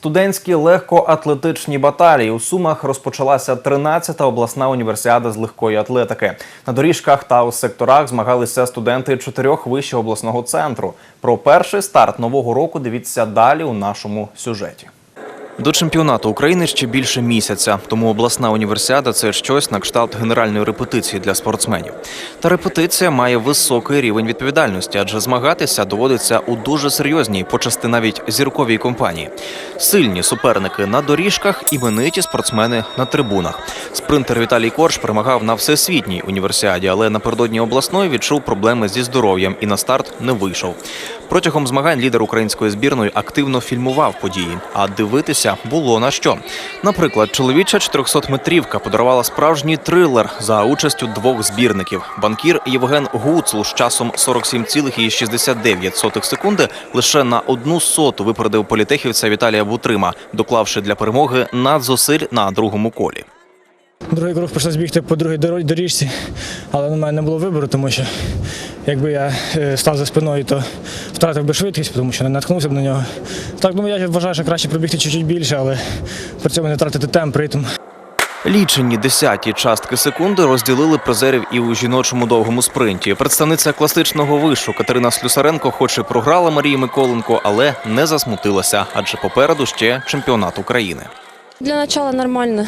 Студентські легкоатлетичні баталії у Сумах розпочалася 13-та обласна універсіада з легкої атлетики. На доріжках та у секторах змагалися студенти чотирьох вищих обласного центру. Про перший старт нового року дивіться далі у нашому сюжеті. До чемпіонату України ще більше місяця, тому обласна універсіада це щось на кшталт генеральної репетиції для спортсменів. Та репетиція має високий рівень відповідальності, адже змагатися доводиться у дуже серйозній, почасти навіть зірковій компанії. Сильні суперники на доріжках, імениті спортсмени на трибунах. Спринтер Віталій Корж перемагав на всесвітній універсіаді, але напередодні обласної відчув проблеми зі здоров'ям і на старт не вийшов. Протягом змагань лідер української збірної активно фільмував події, а дивитися було на що. Наприклад, чоловіча 400-метрівка подарувала справжній трилер за участю двох збірників. Банкір Євген Гуцул з часом 47,69 секунди лише на одну соту випередив політехівця Віталія Бутрима, доклавши для перемоги надзусиль на другому колі. Другий круг прийшлось бігти по другій доріжці, але в мене не було вибору, тому що якби я е, став за спиною, то втратив би швидкість, тому що не наткнувся б на нього. Так, ну я вважаю, що краще пробігти чуть-чуть більше, але при цьому не втратити темп, ритм. Лічені десяті частки секунди розділили призерів і у жіночому довгому спринті. Представниця класичного вишу Катерина Слюсаренко, хоч і програла Марії Миколенко, але не засмутилася, адже попереду ще чемпіонат України. Для начала нормально,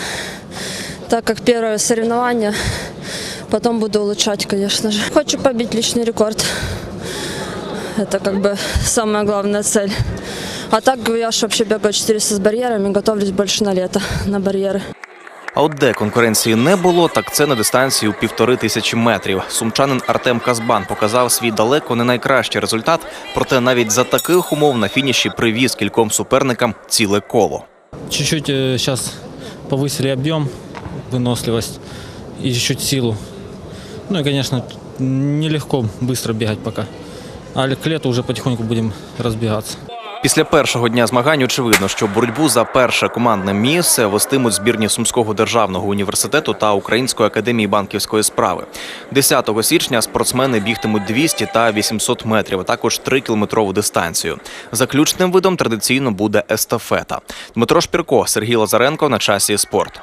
так как первое соревнование. Потом буду улучшать, конечно же. Хочу побить личный рекорд. Это как бы самая главная цель. А так я ж вообще бегаю 400 с барьерами, готовлюсь больше на лето, на барьеры. А от де конкуренції не було, так це на дистанції у півтори тисячі метрів. Сумчанин Артем Казбан показав свій далеко не найкращий результат, проте навіть за таких умов на фініші привіз кільком суперникам ціле коло. Чуть-чуть сейчас повысили объем, выносливость и чуть-чуть силу. Ну и, конечно, нелегко быстро бегать пока. А к лету уже потихоньку будем разбегаться. Після першого дня змагань очевидно, що боротьбу за перше командне місце вестимуть збірні Сумського державного університету та Української академії банківської справи. 10 січня спортсмени бігтимуть 200 та 800 метрів, а також 3-кілометрову дистанцію. Заключним видом традиційно буде естафета. Дмитро Шпірко, Сергій Лазаренко на часі спорт.